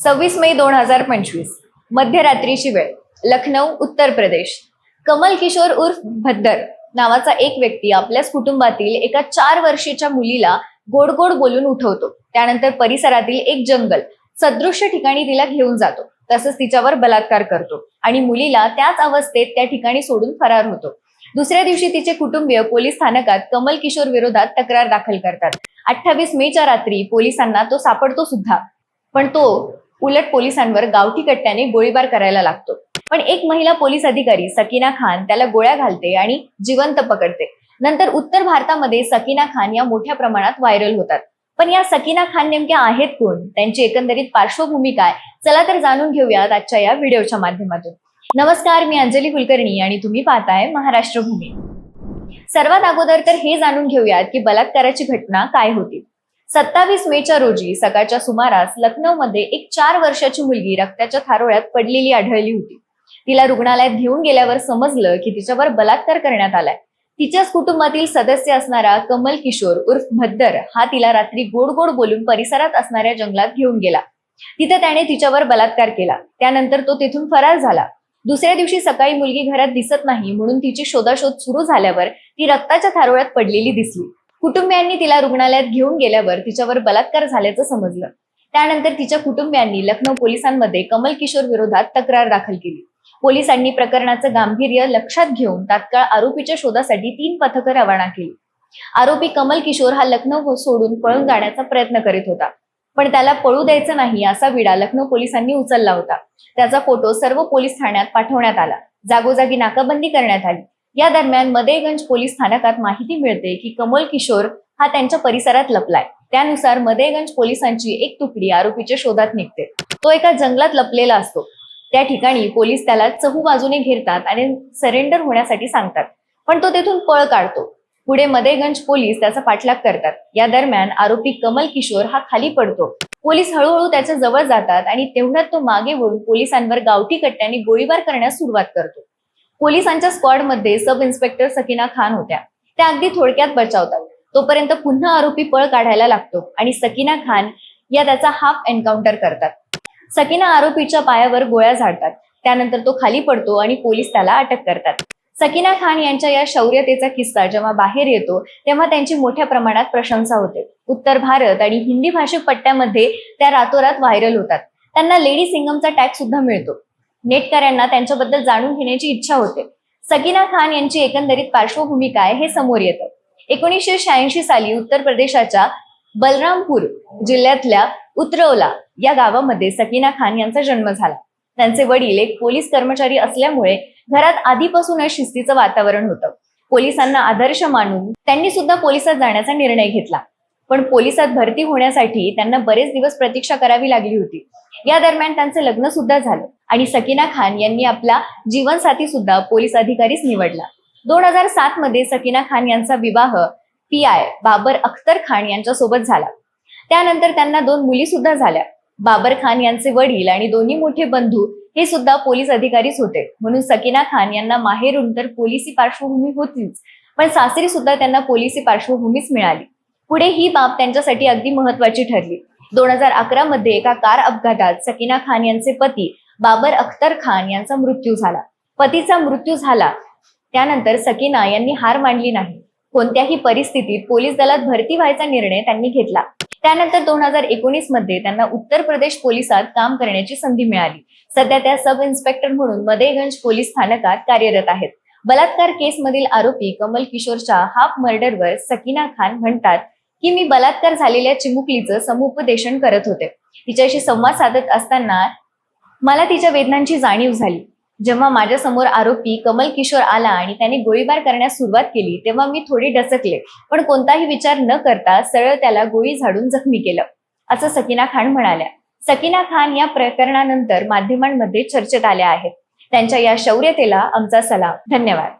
सव्वीस मे दोन हजार पंचवीस. मध्यरात्रीची वेळ. लखनौ उत्तर प्रदेश. कमल किशोर उर्फ भद्दर नावाचा एक व्यक्ती आपल्याच कुटुंबातील एका चार वर्षीच्या मुलीला गोड गोड बोलून उठवतो. त्यानंतर परिसरातील एक जंगल सदृश्य ठिकाणी तिला घेऊन जातो. तसंच तिच्यावर बलात्कार करतो आणि मुलीला त्याच अवस्थेत त्या ठिकाणी सोडून फरार होतो. दुसऱ्या दिवशी तिचे कुटुंबीय पोलीस स्थानकात कमल किशोर विरोधात तक्रार दाखल करतात. अठ्ठावीस मेच्या रात्री पोलिसांना तो सापडतो सुद्धा. पण तो उलट पोलिसांवर गावठी कट्ट्याने गोळीबार करायला लागतो. पण एक महिला पोलीस अधिकारी सकीना खान त्याला गोळ्या घालते आणि जिवंत पकडते. नंतर उत्तर भारतामध्ये सकीना खान या मोठ्या प्रमाणात व्हायरल होतात. पण या सकीना खान नेमक्या आहेत कोण? त्यांची एकंदरीत पार्श्वभूमी काय? चला तर जाणून घेऊयात आजच्या या व्हिडिओच्या माध्यमातून. नमस्कार मी अंजली कुलकर्णी आणि तुम्ही पाहताय महाराष्ट्र भूमी सर्वात अगोदर तर हे जाणून घेऊयात की बलात्काराची घटना काय होती. सत्तावीस मेच्या रोजी सकाळच्या सुमारास लखनौमध्ये एक चार वर्षाची मुलगी रक्ताच्या थारोळ्यात पडलेली आढळली होती. तिला रुग्णालयात घेऊन गेल्यावर समजलं की तिच्यावर बलात्कार करण्यात आलाय. तिच्याच कुटुंबातील सदस्य असणारा कमल किशोर उर्फ भद्दर हा तिला रात्री गोड गोड बोलून परिसरात असणाऱ्या जंगलात घेऊन गेला. तिथे त्याने तिच्यावर बलात्कार केला. त्यानंतर तो तिथून फरार झाला. दुसऱ्या दिवशी सकाळी मुलगी घरात दिसत नाही म्हणून तिची शोधाशोध सुरू झाल्यावर ती रक्ताच्या थारोळ्यात पडलेली दिसली. कुटुंबियांनी तिला रुग्णालयात घेऊन गेल्यावर तिच्यावर बलात्कार झाल्याचं समजलं. त्यानंतर तिच्या कुटुंबियांनी लखनौ पोलिसांमध्ये कमल किशोर विरोधात तक्रार दाखल केली. पोलिसांनी प्रकरणाचं गांभीर्य लक्षात घेऊन तात्काळ आरोपीच्या शोधासाठी तीन पथकं रवाना केली. आरोपी कमल किशोर हा लखनौ हो सोडून पळून जाण्याचा प्रयत्न करीत होता. पण त्याला पळू द्यायचं नाही असा विडा लखनौ पोलिसांनी उचलला होता. त्याचा फोटो सर्व पोलीस ठाण्यात पाठवण्यात आला. जागोजागी नाकाबंदी करण्यात आली. या दरम्यान मदेगंज पोलीस स्थानकात माहिती मिळते की कमल किशोर हा त्यांच्या परिसरात लपलाय. त्यानुसार मदेगंज पोलिसांची एक तुकडी आरोपीच्या शोधात निघते. तो एका जंगलात लपलेला असतो. त्या ठिकाणी पोलीस त्याला चहू बाजूने घेरतात आणि सरेंडर होण्यासाठी सांगतात. पण तो तेथून पळ काढतो. पुढे मदेगंज पोलीस त्याचा पाठलाग करतात. या दरम्यान आरोपी कमल किशोर हा खाली पडतो. पोलीस हळूहळू त्याच्याजवळ जातात आणि तेवढ्यात तो मागे वळून पोलिसांवर गावठी कट्ट्याने गोळीबार करण्यास सुरुवात करतो. पोलिसांच्या स्क्वॉडमध्ये सब इन्स्पेक्टर सकीना खान होत्या. त्या अगदी थोडक्यात बचावतात. तोपर्यंत पुन्हा आरोपी पळ काढायला लागतो आणि सकीना खान या त्याचा हाफ एन्काउंटर करतात. सकीना आरोपीच्या पायावर गोळ्या झाडतात. त्यानंतर तो खाली पडतो आणि पोलीस त्याला अटक करतात. सकीना खान यांच्या या शौर्यतेचा किस्सा जेव्हा बाहेर येतो तेव्हा त्यांची मोठ्या प्रमाणात प्रशंसा होते. उत्तर भारत आणि हिंदी भाषिक पट्ट्यामध्ये त्या रातोरात व्हायरल होतात. त्यांना लेडी सिंगमचा टॅग सुद्धा मिळतो. नेटकऱ्यांना त्यांच्याबद्दल जाणून घेण्याची इच्छा होते. सकीना खान यांची एकंदरीत पार्श्वभूमी काय हे समोर येतं. एकोणीसशे शहाऐंशी साली उत्तर प्रदेशाच्या बलरामपूर जिल्ह्यातल्या उतरवला या गावामध्ये सकीना खान यांचा जन्म झाला. त्यांचे वडील एक पोलीस कर्मचारी असल्यामुळे घरात आधीपासूनच शिस्तीचं वातावरण होतं. पोलिसांना आदर्श मानून त्यांनी सुद्धा पोलिसात जाण्याचा निर्णय घेतला. पण पोलिसात भरती होण्यासाठी त्यांना बरेच दिवस प्रतीक्षा करावी लागली होती. या दरम्यान त्यांचं लग्न सुद्धा झालं आणि सकीना खान यांनी आपला जीवनसाथी सुद्धा पोलीस अधिकारीच निवडला. दोन हजार सात मध्ये सकीना खान यांचा विवाह पी आय बाबर अख्तर खान यांच्यासोबत झाला. त्यानंतर त्यांना दोन मुली सुद्धा झाल्या. बाबर खान यांचे वडील आणि दोन्ही मोठे बंधू हे सुद्धा पोलीस अधिकारीच होते. म्हणून सकीना खान यांना माहेरून तर पोलिसी पार्श्वभूमी होतीच पण सासरी सुद्धा त्यांना पोलिसी पार्श्वभूमीच मिळाली. पुढे ही बाब त्यांच्यासाठी अगदी महत्वाची ठरली. दोन हजार अकरा मध्ये एका कार अपघातात सकीना खान यांचे पती बाबर अख्तर खान यांचा मृत्यू झाला. पतीचा मृत्यू झाला त्यानंतर सकीना यांनी हार मांडली नाही. कोणत्याही परिस्थितीत पोलीस दलात भरती व्हायचा निर्णय त्यांनी घेतला. त्यानंतर दोन हजार एकोणीसमध्ये त्यांना उत्तर प्रदेश पोलिसात काम करण्याची संधी मिळाली. सध्या त्या सब इन्स्पेक्टर म्हणून मदेगंज पोलीस स्थानकात कार्यरत आहेत. बलात्कार केसमधील आरोपी कमल किशोरच्या हाफ मर्डरवर सकीना खान म्हणतात की मी बलात्कार झालेल्या चिमुकलीचं समुपदेशन करत होते. तिच्याशी संवाद साधत असताना मला तिच्या वेदनांची जाणीव झाली. जेव्हा माझ्यासमोर आरोपी कमल किशोर आला आणि त्याने गोळीबार करण्यास सुरुवात केली तेव्हा मी थोडी डसकले पण कोणताही विचार न करता सरळ त्याला गोळी झाडून जखमी केलं. असं सकीना खान म्हणाल्या. सकीना खान या प्रकरणानंतर माध्यमांमध्ये चर्चेत आल्या आहेत. त्यांच्या या शौर्यतेला आमचा सलाम. धन्यवाद.